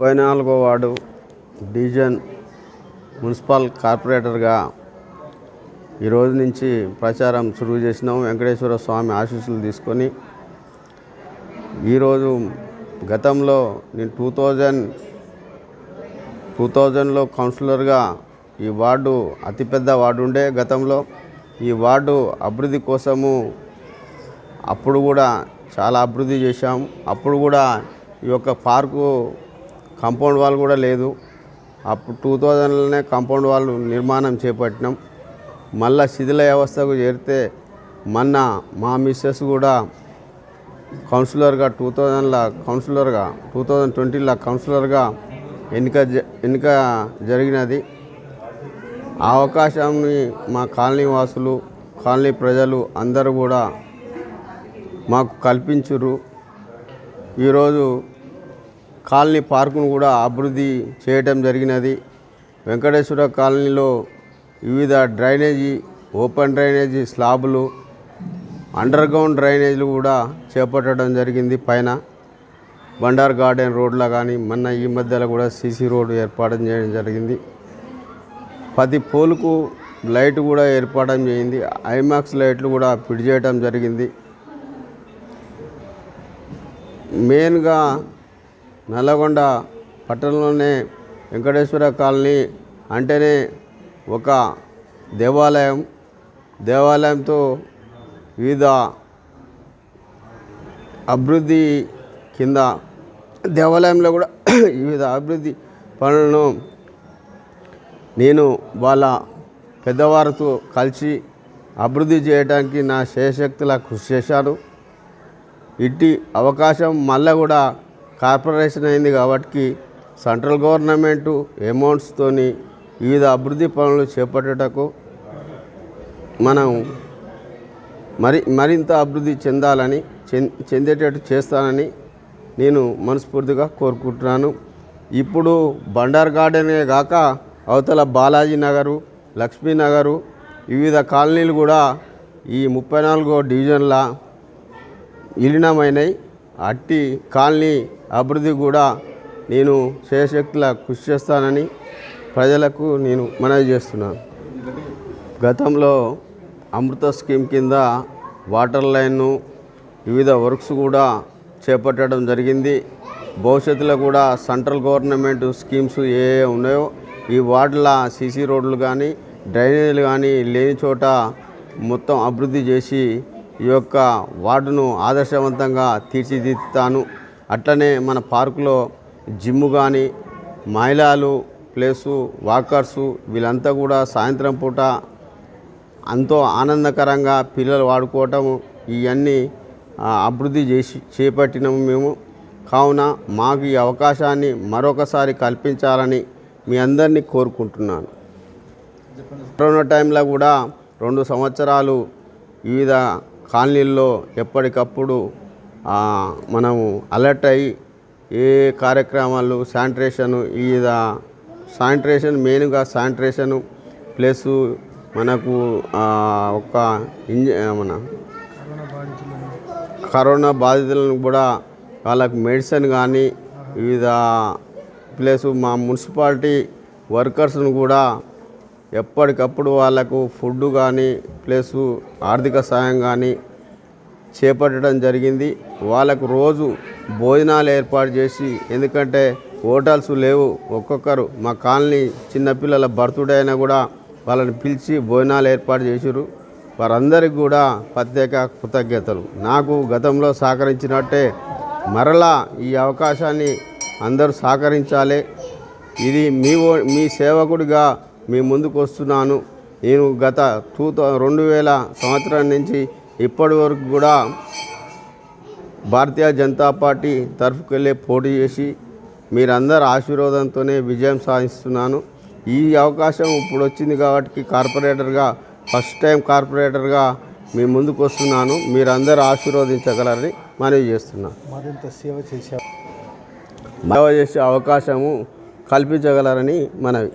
ముప్పై నాలుగో ward division municipal కార్పొరేటర్గా ఈ రోజు నుంచి ప్రచారం చురువు చేసినాం. వెంకటేశ్వర స్వామి ఆశీస్సులు తీసుకొని ఈరోజు గతంలో నేను టూ థౌజండ్ టూ థౌజండ్లో కౌన్సిలర్గా ఈ వార్డు అతిపెద్ద వార్డు ఉండే గతంలో ఈ వార్డు అభివృద్ధి కోసము అప్పుడు కూడా చాలా అభివృద్ధి చేశాం. అప్పుడు కూడా ఈ యొక్క పార్కు కాంపౌండ్ వాల్ కూడా లేదు. అప్పుడు టూ థౌజండ్లోనే కాంపౌండ్ వాల్ నిర్మాణం చేపట్టినాం. మళ్ళా శిథిల వ్యవస్థకు చేరితే మొన్న మా మిస్సెస్ కూడా కౌన్సిలర్గా టూ థౌజండ్లో కౌన్సిలర్గా టూ థౌజండ్ ట్వంటీలో కౌన్సిలర్గా ఎన్నిక జ- ఎన్నిక జరిగినది. ఆ అవకాశాన్ని మా కాలనీ వాసులు కాలనీ ప్రజలు అందరూ కూడా మాకు కల్పించురు ఈరోజు కాలనీ పార్కును కూడా అభివృద్ధి చేయటం జరిగినది. వెంకటేశ్వర కాలనీలో వివిధ డ్రైనేజీ ఓపెన్ డ్రైనేజీ స్లాబులు అండర్ గ్రౌండ్ డ్రైనేజీలు కూడా చేపట్టడం జరిగింది పైన. బండార్ గార్డెన్ రోడ్లో కానీ మొన్న ఈ మధ్యలో కూడా సీసీ రోడ్డు ఏర్పాటు చేయడం జరిగింది. పది పోలుకు లైట్ కూడా ఏర్పాటు చేయింది. ఐమాక్స్ లైట్లు కూడా ఫిట్ చేయడం జరిగింది. మెయిన్గా నల్లగొండ పట్టణంలోనే వెంకటేశ్వర కాలనీ అంటేనే ఒక దేవాలయం. దేవాలయంతో వివిధ అభివృద్ధి కింద దేవాలయంలో కూడా వివిధ అభివృద్ధి పనులను నేను వాళ్ళ పెద్దవారితో కలిసి అభివృద్ధి చేయడానికి నా శయశక్తుల కృషి చేశాను. ఇట్టి అవకాశం మళ్ళీ కూడా కార్పొరేషన్ అయింది కాబట్టి సెంట్రల్ గవర్నమెంటు అమౌంట్స్తోని వివిధ అభివృద్ధి పనులు చేపట్టుటకు మనం మరి మరింత అభివృద్ధి చెందాలని చెందేటట్టు చేస్తానని నేను మనస్ఫూర్తిగా కోరుకుంటున్నాను. ఇప్పుడు బండార్ గార్డెనే కాక అవతల బాలాజీ నగరు లక్ష్మీ నగరు వివిధ కాలనీలు కూడా ఈ ముప్పై నాలుగో డివిజన్ల విలీనమైనవి అట్టి కాలనీ అభివృద్ధి కూడా నేను శేషక్తుల కృషి చేస్తానని ప్రజలకు నేను మనవి చేస్తున్నాను. గతంలో అమృత స్కీమ్ కింద వాటర్ లైన్ను వివిధ వర్క్స్ కూడా చేపట్టడం జరిగింది. భవిష్యత్తులో కూడా సెంట్రల్ గవర్నమెంట్ స్కీమ్స్ ఏ ఏ ఉన్నాయో ఈ వార్డుల సీసీ రోడ్లు కానీ డ్రైనేజీలు కానీ లేని చోట మొత్తం అభివృద్ధి చేసి ఈ యొక్క వార్డును ఆదర్శవంతంగా తీర్చిదిద్దుతాను. అట్లనే మన పార్కులో జిమ్ కానీ మహిళలు ప్లేసు వాకర్సు వీళ్ళంతా కూడా సాయంత్రం పూట ఎంతో ఆనందకరంగా పిల్లలు వాడుకోవటం ఇవన్నీ అభివృద్ధి చేసి చేపట్టినాము మేము. కావున మాకు ఈ అవకాశాన్ని మరొకసారి కల్పించాలని మీ అందరినీ కోరుకుంటున్నాను. కరోనా టైంలో కూడా రెండు సంవత్సరాలు వివిధ కాలనీల్లో ఎప్పటికప్పుడు మనము అలర్ట్ అయ్యి ఏ కార్యక్రమాలు శానిటేషన్ వివిధ శానిటేషన్ మెయిన్గా శానిటరేషన్ ప్లస్ మనకు ఒక ఇంజ మన కరోనా బాధితులను కూడా వాళ్ళకు మెడిసిన్ కానీ వివిధ ప్లస్ మా మున్సిపాలిటీ వర్కర్స్ను కూడా ఎప్పటికప్పుడు వాళ్ళకు ఫుడ్ కానీ ప్లస్ ఆర్థిక సాయం కానీ చేపట్టడం జరిగింది. వాళ్ళకు రోజు భోజనాలు ఏర్పాటు చేసి ఎందుకంటే హోటల్స్ లేవు. ఒక్కొక్కరు మా కాలనీ చిన్నపిల్లల బర్త్డే అయినా కూడా వాళ్ళని పిలిచి భోజనాలు ఏర్పాటు చేశారు వారందరికీ కూడా ప్రత్యేక కృతజ్ఞతలు. నాకు గతంలో సహకరించినట్టే మరలా ఈ అవకాశాన్ని అందరూ సహకరించాలి. ఇది మీ ఓ- మీ సేవకుడిగా మీ ముందుకు వస్తున్నాను. నేను గత టూ రెండు వేల సంవత్సరం నుంచి ఇప్పటి వరకు కూడా భారతీయ జనతా పార్టీ తరఫుకి వెళ్ళి పోటీ చేసి మీరందరి ఆశీర్వాదంతోనే విజయం సాధిస్తున్నాను. ఈ అవకాశం ఇప్పుడు వచ్చింది కాబట్టి కార్పొరేటర్గా ఫస్ట్ టైం కార్పొరేటర్గా మీ ముందుకు వస్తున్నాను. మీరందరూ ఆశీర్వదించగలరని మనవి చేస్తున్నాను మరింత సేవ చేశారు సేవ చేసే అవకాశము కల్పించగలరని మనవి.